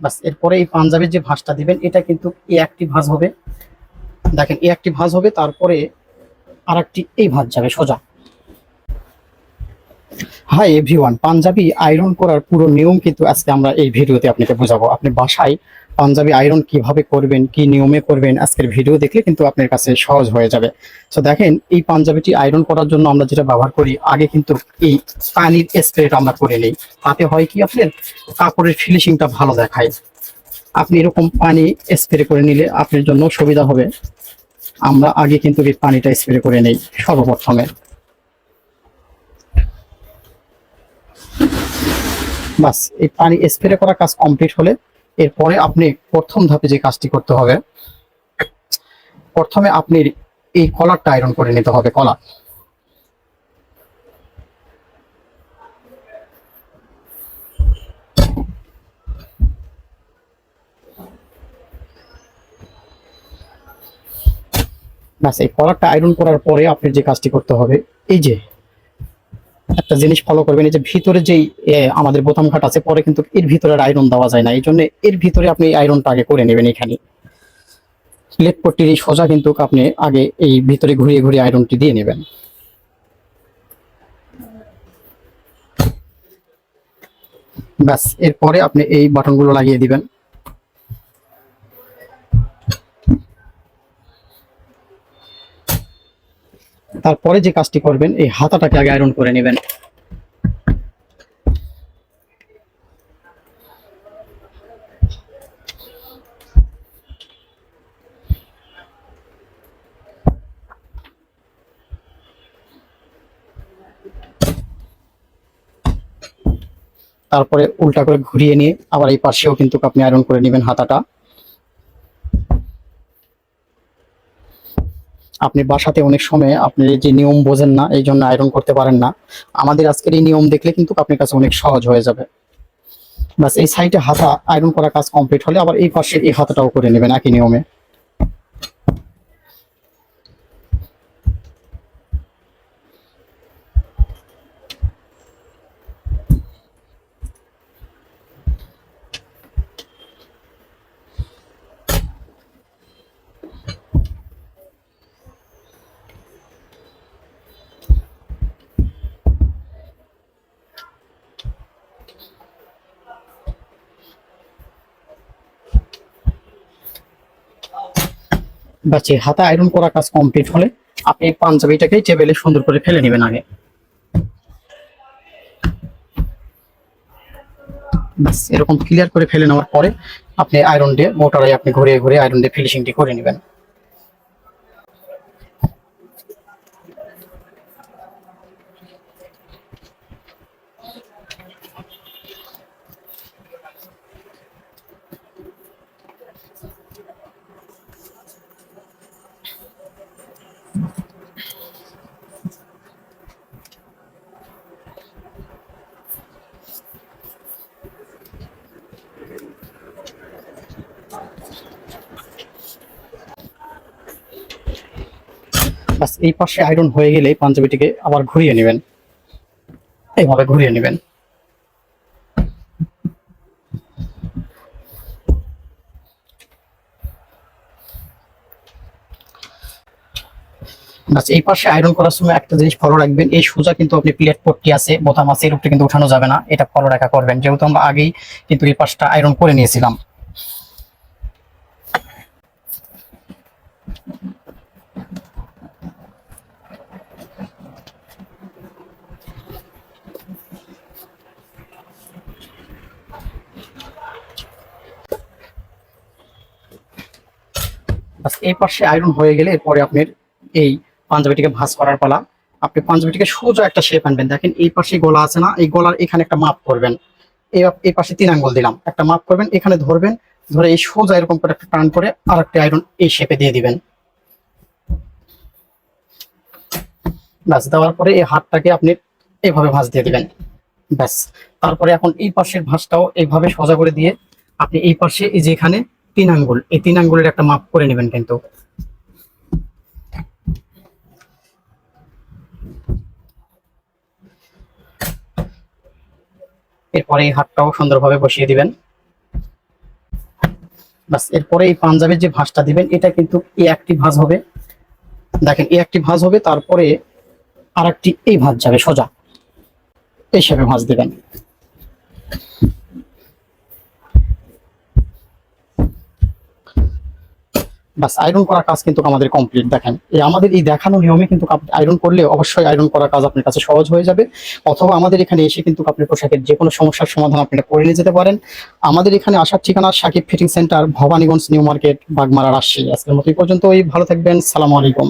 বাস, এরপরে এই পাঞ্জাবের যে ভাঁজটা দিবেন, এটা কিন্তু এই একটি ভাঁজ হবে। দেখেন, এই একটি ভাঁজ হবে, তারপরে আর একটি এই ভাঁজ যাবে সোজা। হাই এভরিওয়ান পাঞ্জাবি আয়রন করার পুরো নিয়ম কিন্তু আজকে আমরা এই ভিডিওতে আপনাকে বোঝাবো। আপনি বাসায় পাঞ্জাবি আয়রন কীভাবে করবেন, কি নিয়মে করবেন আজকের ভিডিও দেখলে কিন্তু আপনার কাছে সহজ হয়ে যাবে। তো দেখেন, এই পাঞ্জাবিটি আয়রন করার জন্য আমরা যেটা ব্যবহার করি, আগে কিন্তু এই পানির স্প্রেটা আমরা করে নিই। তাতে হয় কি আপনার কাপড়ের ফিনিশিংটা ভালো দেখায়। আপনি এরকম পানি স্প্রে করে নিলে আপনার জন্য সুবিধা হবে। আমরা আগে কিন্তু এই পানিটা স্প্রে করে নেই সর্বপ্রথমে। বাস, এই পানি স্প্রে করা কাজ কমপ্লিট হলে এরপরে আপনি প্রথম ধাপে যে কাজটি করতে হবে, প্রথমে আপনি এই কলারটা আয়রন করে নিতে হবে, কলার। ব্যাস এই কলারটা আয়রন করার পরে আপনি যে কাজটি করতে হবে, এই যে একটা জিনিস ফলো করবেন, এই যে ভিতরে যেই আমাদের বোতাম ঘাট আছে, পরে কিন্তু এর ভিতরে আয়রন দেওয়া যায় না, এই জন্য এর ভিতরে আপনি আয়রনটা আগে করে নেবেন এখানে। প্লেট পট্টির এই সোজা কিন্তু আপনি আগে এই ভিতরে ঘুরিয়ে ঘুরিয়ে আয়রনটি দিয়ে নেবেন। ব্যাস, এরপরে আপনি এই বাটনগুলো লাগিয়ে দিবেন। তারপরে যে কাজটি করবেন, এই হাতাটাকে আগে আয়রন করে নেবেন। তারপরে উল্টা করে ঘুরিয়ে নিয়ে আবার এই পাশেও কিন্তু আপনি আয়রন করে নেবেন হাতাটা। আপনি বাসাতে অনেক সময় আপনি যে নিয়ম বোঝেন না, এই জন্য আয়রন করতে পারেন না। আমাদের আজকের এই নিয়ম দেখলে কিন্তু আপনার কাছে অনেক সহজ হয়ে যাবে। বাস এই সাইডে হাতা আয়রন করা কাজ কমপ্লিট হলে আবার এই পাশে এই হাতাটাও করে নেবেন একই নিয়মে। বাস হাতে আয়রন করা কাজ কমপ্লিট হলে আপনি পাঞ্জাবিটাকে টেবিলে সুন্দর করে ফেলে নেবেন আগে। বাস এরকম ক্লিয়ার করে ফেলে নেওয়ার পরে আপনি আয়রন দিয়ে, মোটরে আপনি ঘুরিয়ে ঘুরিয়ে আয়রন দিয়ে ফিনিশিংটি করে নেবেন। বাস, এই পাশে আয়রন হয়ে গেলে পাঞ্জাবিটিকে আবার ঘুরিয়ে নেবেন। এইভাবে ঘুরিয়ে নেবেন। বাস, এই পাশে আয়রন করার সময় একটা জিনিস ফলো রাখবেন, এই সোজা কিন্তু আপনি প্লেট পট্টি আছে, বোতাম আছে, এর কিন্তু উঠানো যাবে না। এটা ফলো রাখা করবেন। যেহেতু আমরা আগেই কিন্তু এই পাশটা আয়রন করে নিয়েছিলাম। এই পাশে আয়রন হয়ে গেলে এরপরে আপনার এই পাঞ্জাবিটিকে ভাঁজ করার পালা। আপনি পাঞ্জাবিটিকে সোজা একটা শেপ আনবেন। দেখেন এই পাশে গলা আছে না? এই গলার এখানে একটা মাপ করবেন। এই এই পাশে তিন আঙ্গুল দিলাম। একটা মাপ করবেন, এখানে ধরবেন, ধরে এই সোজা এরকম করে একটা টান করে আর একটা আয়রন এই শেপে দিয়ে দিবেন। ব্যাস, দেওয়ার পরে এই হাতটাকে আপনি এইভাবে ভাঁজ দিয়ে দিবেন। ব্যাস, তারপরে এখন এই পাশের ভাঁজটাও এইভাবে সোজা করে দিয়ে আপনি এই পাশে এই যে এখানে তিন আঙ্গুল। এই তিন আঙ্গুলের একটা মাপ করে নেবেন কিন্তু। এরপরে এই হাতটাও সুন্দরভাবে বসিয়ে দিবেন। বাস এরপরে এই পাঞ্জাবের যে ভাঁজটা দিবেন, এটা কিন্তু এই একটি ভাঁজ হবে। দেখেন এই একটি ভাঁজ হবে, তারপরে আর একটি এই ভাঁজ যাবে সোজা। এই হিসাবে ভাঁজ দিবেন। বাস আয়রন করা কাজ কিন্তু আমাদের কমপ্লিট দেখেন, এই আমাদের এই দেখানো নিয়মে কিন্তু আয়রন করলে অবশ্যই আয়রন করার কাজ আপনার কাছে সহজ হয়ে যাবে। অথবা আমাদের এখানে এসে কিন্তু আপনি পোশাকের যে কোনো সমস্যার সমাধান আপনি করে নিয়ে যেতে পারেন। আমাদের এখানে আসার ঠিকানা Sakib fitting centre Bhabaniganj, New Market, Bagmara, Rajshahi. আজকের মতো এই পর্যন্ত ওই ভালো থাকবেন। সালামু আলাইকুম।